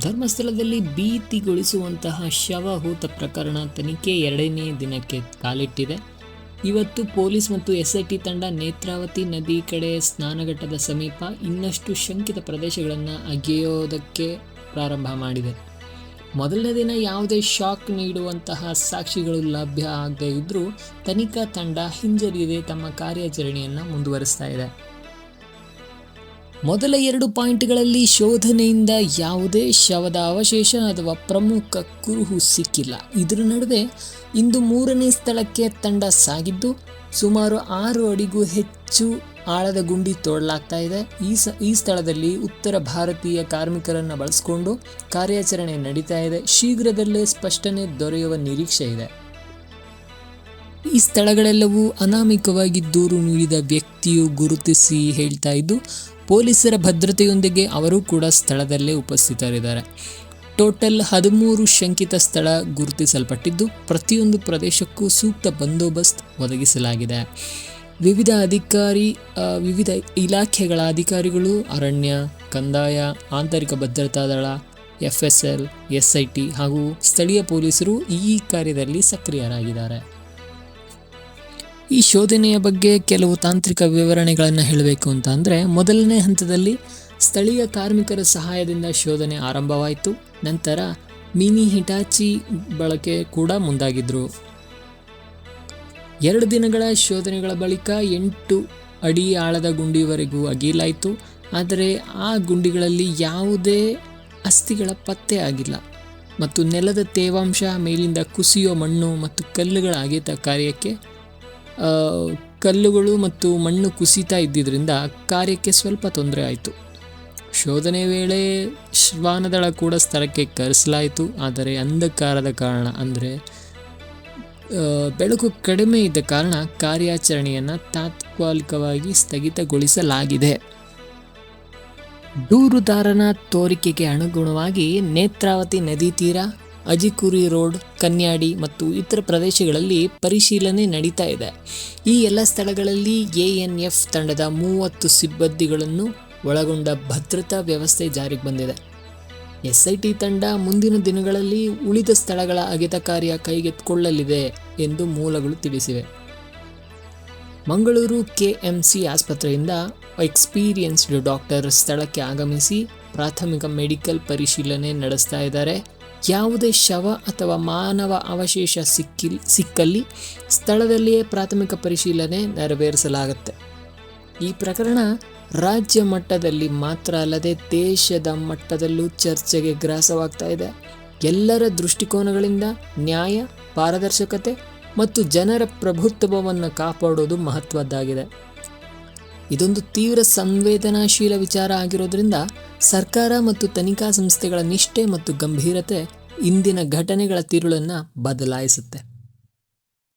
ಧರ್ಮಸ್ಥಳದಲ್ಲಿ ಭೀತಿಗೊಳಿಸುವಂತಹ ಶವ ಹೂತ ಪ್ರಕರಣ ತನಿಖೆ ಎರಡನೇ ದಿನಕ್ಕೆ ಕಾಲಿಟ್ಟಿದೆ. ಇವತ್ತು ಪೊಲೀಸ್ ಮತ್ತು ಎಸ್ಐಟಿ ತಂಡ ನೇತ್ರಾವತಿ ನದಿ ಕಡೆ ಸ್ನಾನಘಟ್ಟದ ಸಮೀಪ ಇನ್ನಷ್ಟು ಶಂಕಿತ ಪ್ರದೇಶಗಳನ್ನು ಅಗೆಯೋದಕ್ಕೆ ಪ್ರಾರಂಭ ಮಾಡಿದೆ. ಮೊದಲನೇ ದಿನ ಯಾವುದೇ ಶಾಕ್ ನೀಡುವಂತಹ ಸಾಕ್ಷಿಗಳು ಲಭ್ಯ ಆಗದೇ ಇದ್ದರೂ ತನಿಖಾ ತಂಡ ಹಿಂಜರಿಯದೆ ತಮ್ಮ ಕಾರ್ಯಾಚರಣೆಯನ್ನು ಮುಂದುವರಿಸ್ತಾ ಇದೆ. ಮೊದಲ ಎರಡು ಪಾಯಿಂಟ್ಗಳಲ್ಲಿ ಶೋಧನೆಯಿಂದ ಯಾವುದೇ ಶವದ ಅವಶೇಷ ಅಥವಾ ಪ್ರಮುಖ ಕುರುಹು ಸಿಕ್ಕಿಲ್ಲ. ಇದರ ನಡುವೆ ಇಂದು ಮೂರನೇ ಸ್ಥಳಕ್ಕೆ ತಂಡ ಸಾಗಿದ್ದು, ಸುಮಾರು ಆರು ಅಡಿಗೂ ಹೆಚ್ಚು ಆಳದ ಗುಂಡಿ ತೋಡಲಾಗ್ತಾ ಇದೆ. ಈ ಸ, ಈ ಸ್ಥಳದಲ್ಲಿ ಉತ್ತರ ಭಾರತೀಯ ಕಾರ್ಮಿಕರನ್ನು ಬಳಸಿಕೊಂಡು ಕಾರ್ಯಾಚರಣೆ ನಡೀತಾ ಇದೆ. ಶೀಘ್ರದಲ್ಲೇ ಸ್ಪಷ್ಟನೆ ದೊರೆಯುವ ನಿರೀಕ್ಷೆ ಇದೆ. ಈ ಸ್ಥಳಗಳೆಲ್ಲವೂ ಅನಾಮಿಕವಾಗಿ ದೂರು ನೀಡಿದ ವ್ಯಕ್ತಿಯು ಗುರುತಿಸಿ ಹೇಳ್ತಾ ಇದ್ದು, ಪೊಲೀಸರ ಭದ್ರತೆಯೊಂದಿಗೆ ಅವರು ಕೂಡ ಸ್ಥಳದಲ್ಲೇ ಉಪಸ್ಥಿತರಿದ್ದಾರೆ. ಟೋಟಲ್ ಹದಿಮೂರು ಶಂಕಿತ ಸ್ಥಳ ಗುರುತಿಸಲ್ಪಟ್ಟಿದ್ದು, ಪ್ರತಿಯೊಂದು ಪ್ರದೇಶಕ್ಕೂ ಸೂಕ್ತ ಬಂದೋಬಸ್ತ್ ಒದಗಿಸಲಾಗಿದೆ. ವಿವಿಧ ಅಧಿಕಾರಿ ವಿವಿಧ ಇಲಾಖೆಗಳ ಅಧಿಕಾರಿಗಳು, ಅರಣ್ಯ, ಕಂದಾಯ, ಆಂತರಿಕ ಭದ್ರತಾ ದಳ F S L S I T ಹಾಗೂ ಸ್ಥಳೀಯ ಪೊಲೀಸರು ಈ ಕಾರ್ಯದಲ್ಲಿ ಸಕ್ರಿಯರಾಗಿದ್ದಾರೆ. ಈ ಶೋಧನೆಯ ಬಗ್ಗೆ ಕೆಲವು ತಾಂತ್ರಿಕ ವಿವರಣೆಗಳನ್ನು ಹೇಳಬೇಕು ಅಂತ ಅಂದರೆ, ಮೊದಲನೇ ಹಂತದಲ್ಲಿ ಸ್ಥಳೀಯ ಕಾರ್ಮಿಕರ ಸಹಾಯದಿಂದ ಶೋಧನೆ ಆರಂಭವಾಯಿತು. ನಂತರ ಮಿನಿ ಹಿಟಾಚಿ ಬಳಕೆ ಕೂಡ ಮುಂದಾಗಿದ್ರು. ಎರಡು ದಿನಗಳ ಶೋಧನೆಗಳ ಬಳಿಕ ಎಂಟು ಅಡಿ ಆಳದ ಗುಂಡಿವರೆಗೂ ಅಗೀಲಾಯಿತು. ಆದರೆ ಆ ಗುಂಡಿಗಳಲ್ಲಿ ಯಾವುದೇ ಅಸ್ಥಿಗಳ ಪತ್ತೆ ಆಗಿಲ್ಲ. ಮತ್ತು ನೆಲದ ತೇವಾಂಶ ಮೇಲಿಂದ ಕುಸಿಯೋ ಮಣ್ಣು ಮತ್ತು ಕಲ್ಲುಗಳ ಅಗೆತ ಕಾರ್ಯಕ್ಕೆ ಕಲ್ಲುಗಳು ಮತ್ತು ಮಣ್ಣು ಕುಸಿತಾ ಇದ್ದಿದ್ದರಿಂದ ಕಾರ್ಯಕ್ಕೆ ಸ್ವಲ್ಪ ತೊಂದರೆ ಆಯಿತು. ಶೋಧನೆ ವೇಳೆ ಶ್ವಾನದಳ ಕೂಡ ಸ್ಥಳಕ್ಕೆ ಕರೆಸಲಾಯಿತು. ಆದರೆ ಅಂಧಕಾರದ ಕಾರಣ ಅಂದರೆ ಬೆಳಕು ಕಡಿಮೆ ಇದ್ದ ಕಾರಣ ಕಾರ್ಯಾಚರಣೆಯನ್ನು ತಾತ್ಕಾಲಿಕವಾಗಿ ಸ್ಥಗಿತಗೊಳಿಸಲಾಗಿದೆ. ದೂರುದಾರನ ತೋರಿಕೆಗೆ ಅನುಗುಣವಾಗಿ ನೇತ್ರಾವತಿ ನದಿ ತೀರ ಅಜಿಕುರಿ ರೋಡ್, ಕನ್ಯಾಡಿ ಮತ್ತು ಇತರ ಪ್ರದೇಶಗಳಲ್ಲಿ ಪರಿಶೀಲನೆ ನಡೀತಾ ಇದೆ. ಈ ಎಲ್ಲ ಸ್ಥಳಗಳಲ್ಲಿ ಎಎನ್ಎಫ್ ತಂಡದ ಮೂವತ್ತು ಸಿಬ್ಬಂದಿಗಳನ್ನು ಒಳಗೊಂಡ ಭದ್ರತಾ ವ್ಯವಸ್ಥೆ ಜಾರಿಗೆ ಬಂದಿದೆ. ಎಸ್ಐಟಿ ತಂಡ ಮುಂದಿನ ದಿನಗಳಲ್ಲಿ ಉಳಿದ ಸ್ಥಳಗಳ ಅಗೆತ ಕಾರ್ಯ ಕೈಗೆತ್ತಿಕೊಳ್ಳಲಿದೆ ಎಂದು ಮೂಲಗಳು ತಿಳಿಸಿವೆ. ಮಂಗಳೂರು ಕೆಎಂಸಿ ಆಸ್ಪತ್ರೆಯಿಂದ ಎಕ್ಸ್ಪೀರಿಯನ್ಸ್ಡ್ ಡಾಕ್ಟರ್ ಸ್ಥಳಕ್ಕೆ ಆಗಮಿಸಿ ಪ್ರಾಥಮಿಕ ಮೆಡಿಕಲ್ ಪರಿಶೀಲನೆ ನಡೆಸ್ತಾ ಇದ್ದಾರೆ. ಯಾವುದೇ ಶವ ಅಥವಾ ಮಾನವ ಅವಶೇಷ ಸಿಕ್ಕಿ ಸಿಕ್ಕಲ್ಲಿ ಸ್ಥಳದಲ್ಲಿಯೇ ಪ್ರಾಥಮಿಕ ಪರಿಶೀಲನೆ ನೆರವೇರಿಸಲಾಗುತ್ತೆ. ಈ ಪ್ರಕರಣ ರಾಜ್ಯ ಮಟ್ಟದಲ್ಲಿ ಮಾತ್ರ ಅಲ್ಲದೆ ದೇಶದ ಮಟ್ಟದಲ್ಲೂ ಚರ್ಚೆಗೆ ಗ್ರಾಸವಾಗ್ತಾ ಇದೆ. ಎಲ್ಲರ ದೃಷ್ಟಿಕೋನಗಳಿಂದ ನ್ಯಾಯ, ಪಾರದರ್ಶಕತೆ ಮತ್ತು ಜನರ ಪ್ರಭುತ್ವವನ್ನು ಕಾಪಾಡೋದು ಮಹತ್ವದ್ದಾಗಿದೆ. ಇದೊಂದು ತೀವ್ರ ಸಂವೇದನಾಶೀಲ ವಿಚಾರ ಆಗಿರೋದ್ರಿಂದ ಸರ್ಕಾರ ಮತ್ತು ತನಿಖಾ ಸಂಸ್ಥೆಗಳ ನಿಷ್ಠೆ ಮತ್ತು ಗಂಭೀರತೆ ಇಂದಿನ ಘಟನೆಗಳ ತಿರುಳನ್ನು ಬದಲಾಯಿಸುತ್ತೆ.